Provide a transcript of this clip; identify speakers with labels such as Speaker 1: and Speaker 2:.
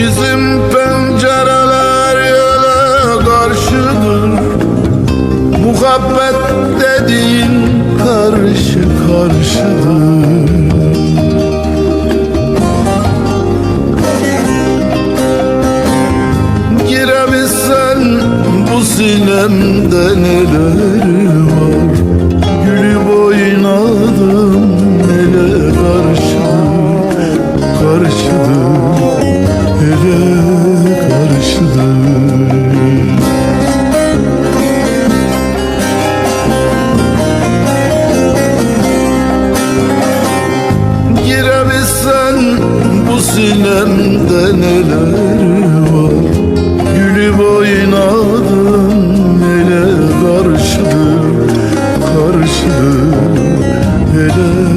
Speaker 1: Bizim pencereler yele karşıdır. Muhabbet dediğin karşı karşıdır. Girebilsen bu sinemde neler karşıdır Girebilsen bu sinemde neler var? Gülüp oynadım ele karşıdır Karşıdır ele